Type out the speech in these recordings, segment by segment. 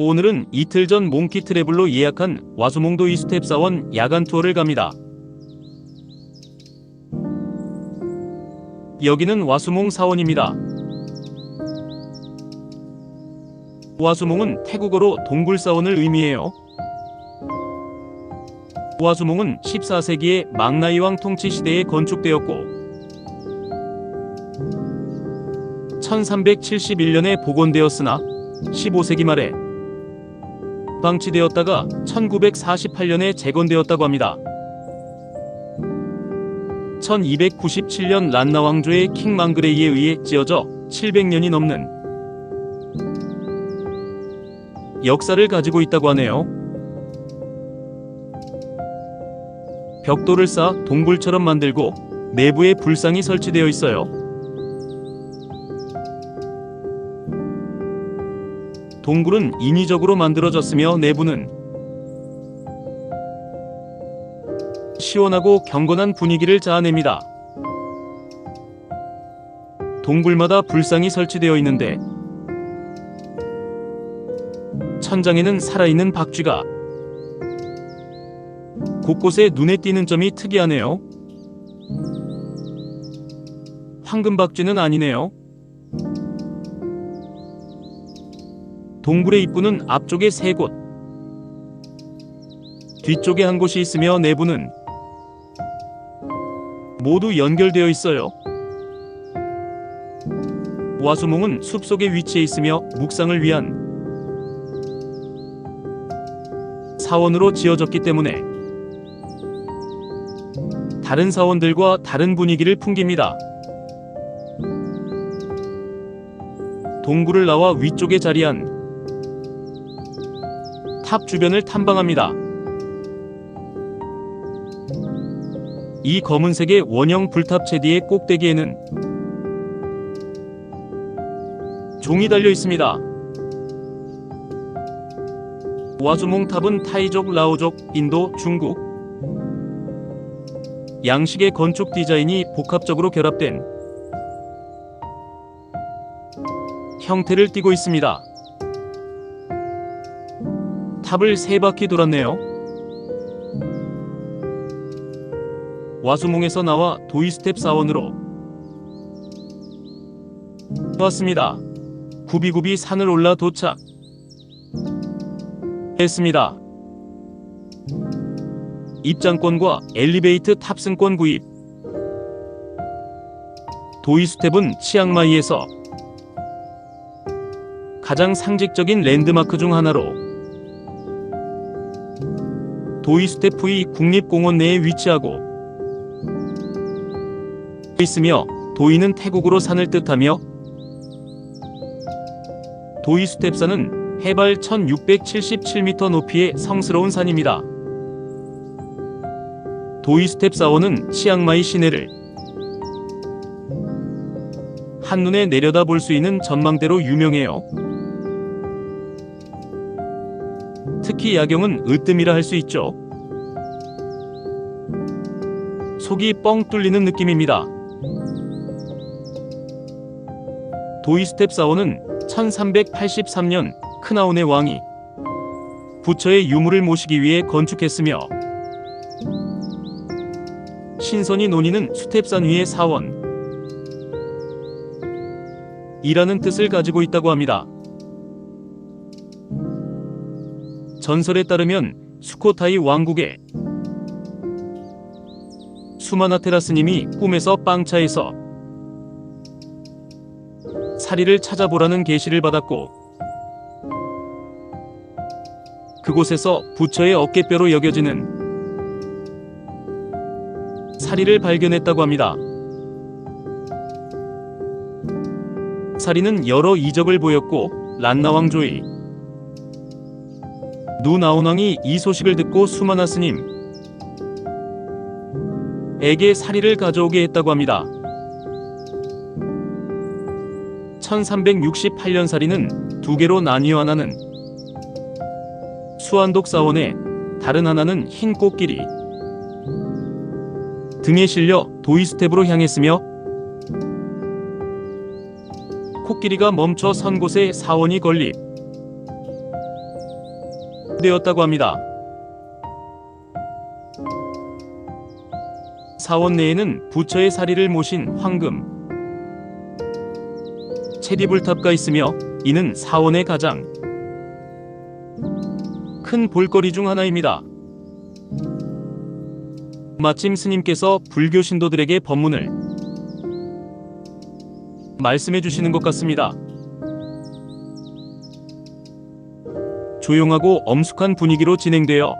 오늘은 이틀 전 몽키 트래블로 예약한 와수몽도 이스텝 사원 야간 투어를 갑니다. 여기는 와수몽 사원입니다. 와수몽은 태국어로 동굴 사원을 의미해요. 와수몽은 14세기의 망나이왕 통치 시대에 건축되었고 1371년에 복원되었으나 15세기 말에 방치되었다가 1948년에 재건되었다고 합니다. 1297년 란나 왕조의 킹 망그레이에 의해 지어져 700년이 넘는 역사를 가지고 있다고 하네요. 벽돌을 쌓아 동굴처럼 만들고 내부에 불상이 설치되어 있어요. 동굴은 인위적으로 만들어졌으며 내부는 시원하고 경건한 분위기를 자아냅니다. 동굴마다 불상이 설치되어 있는데 천장에는 살아있는 박쥐가 곳곳에 눈에 띄는 점이 특이하네요. 황금 박쥐는 아니네요. 동굴의 입구는 앞쪽에 세 곳, 뒤쪽에 한 곳이 있으며 내부는 모두 연결되어 있어요. 와수몽은 숲속에 위치해 있으며 묵상을 위한 사원으로 지어졌기 때문에 다른 사원들과 다른 분위기를 풍깁니다. 동굴을 나와 위쪽에 자리한 탑 주변을 탐방합니다. 이 검은색의 원형 불탑 체디의 꼭대기에는 종이 달려 있습니다. 와주몽탑은 타이족, 라오족, 인도, 중국 양식의 건축 디자인이 복합적으로 결합된 형태를 띠고 있습니다. 탑을 세 바퀴 돌았네요. 와수몽에서 나와 도이스텝 사원으로 왔습니다. 구비구비 산을 올라 도착 했습니다. 입장권과 엘리베이트 탑승권 구입 도이스텝은 치앙마이에서 가장 상징적인 랜드마크 중 하나로 도이스테프이 국립공원 내에 위치하고 있으며 도이는 태국어로 산을 뜻하며 도이스텝산은 해발 1677m 높이의 성스러운 산입니다. 도이스텝 사원은 치앙마이 시내를 한눈에 내려다 볼 수 있는 전망대로 유명해요. 특히 야경은 으뜸이라 할 수 있죠. 속이 뻥 뚫리는 느낌입니다. 도이스텝 사원은 1383년 크나온의 왕이 부처의 유물을 모시기 위해 건축했으며 신선이 논의는 수탭산 위의 사원 이라는 뜻을 가지고 있다고 합니다. 전설에 따르면 수코타이 왕국의 수마나테라스님이 꿈에서 빵차에서 사리를 찾아보라는 계시를 받았고 그곳에서 부처의 어깨뼈로 여겨지는 사리를 발견했다고 합니다. 사리는 여러 이적을 보였고 란나 왕조의 누나온왕이 이 소식을 듣고 수마나 스님 에게 사리를 가져오게 했다고 합니다. 1368년 사리는 두 개로 나뉘어 하나는 수안독 사원에 다른 하나는 흰 꽃길이 등에 실려 도이스텝으로 향했으며 코끼리가 멈춰 선 곳에 사원이 건립 되었다고 합니다. 사원 내에는 부처의 사리를 모신 황금 체리불탑가 있으며 이는 사원의 가장 큰 볼거리 중 하나입니다. 마침 스님께서 불교 신도들에게 법문을 말씀해 주시는 것 같습니다. 조용하고 엄숙한 분위기로 진행되어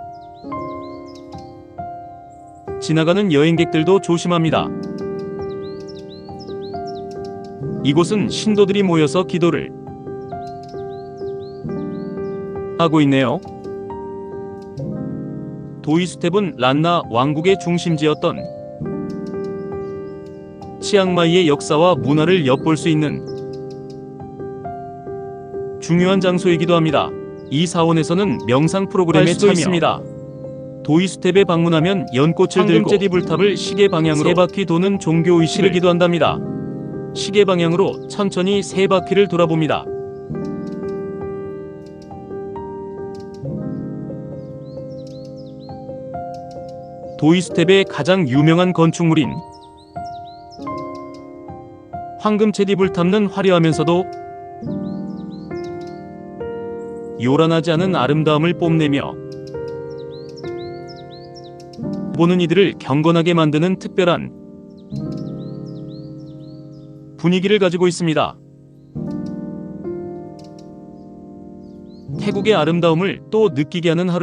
지나가는 여행객들도 조심합니다. 이곳은 신도들이 모여서 기도를 하고 있네요. 도이스텝은 란나 왕국의 중심지였던 치앙마이의 역사와 문화를 엿볼 수 있는 중요한 장소이기도 합니다. 이 사원에서는 명상 프로그램에 수도 참여입니다. 도이스텝에 방문하면 연꽃을 들고 불탑을 시계 방향으로 세 바퀴 도는 종교 의식을 기도한답니다. 시계 방향으로 천천히 세 바퀴를 돌아봅니다. 도이스텝의 가장 유명한 건축물인 황금체리 불탑는 화려하면서도 요란하지 않은 아름다움을 뽐내며 보는 이들을 경건하게 만드는 특별한 분위기를 가지고 있습니다. 태국의 아름다움을 또 느끼게 하는 하루